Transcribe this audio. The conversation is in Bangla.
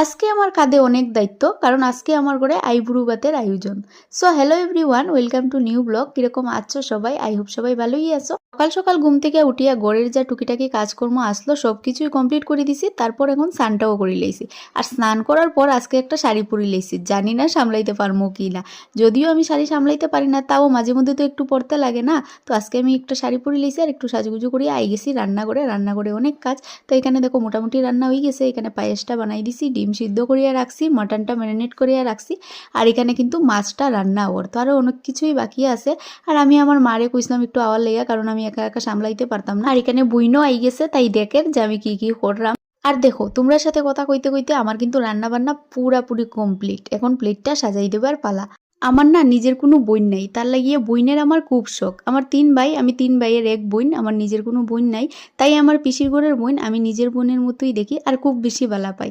আজকে আমার কাঁধে অনেক দায়িত্ব, কারণ আজকে আমার ঘরে আইবুড়ু বাতের আয়োজন। So hello everyone welcome to new blog কীরকম আছো সবাই? আই হোপ সবাই ভালোই আছো। সকাল সকাল ঘুম থেকে উঠিয়া ঘরের যা টুকিটাকি কাজকর্ম আসলো সব কিছুই কমপ্লিট করে দিছি, তারপর এখন স্নানটাও করে লইছি আর স্নান করার পর আজকে একটা শাড়ি পরে লইছি জানি না সামলাইতে পারব কি না। যদিও আমি শাড়ি সামলাইতে পারি না, তাও মাঝে মধ্যে তো একটু পড়তে লাগে না। তো আজকে আমি একটা শাড়ি পরে লইছি আর একটু সাজুগুজু করে আই গেছি রান্না করে রান্না করে অনেক কাজ। তো এখানে দেখো মোটামুটি রান্না হয়ে গেছে, এখানে পায়েসটা বানাই দিছি, ডিম সিদ্ধ করিয়া রাখছি, মাটনটা ম্যারিনেট করিয়া রাখছি, আর এখানে কিন্তু মাছটা রান্না ওর। তো আরও অনেক কিছুই বাকি আছে। আর আমি আমার মারে কইছিলাম একটু আওয়ার লেগা, কারণ আমি একা একা সামলাইতে পারতাম না। আর এখানে বুইনও আই গেছে, তাই দেখেন যে আমি কী কী করলাম। আর দেখো, তোমরা সাথে কথা কইতে কইতে আমার কিন্তু রান্না বান্না পুরাপুরি কমপ্লিট এখন প্লেটটা সাজাই দেবার পালা। আমার না নিজের কোনো বইন নাই, তার লাগিয়ে বইনের আমার খুব শখ। আমার তিন ভাই, আমি তিন ভাইয়ের এক বইন আমার নিজের কোনো বইন নাই। তাই আমার পিসির ঘরের বইন আমি নিজের বোনের মতোই দেখি, আর খুব বেশি বালা পাই।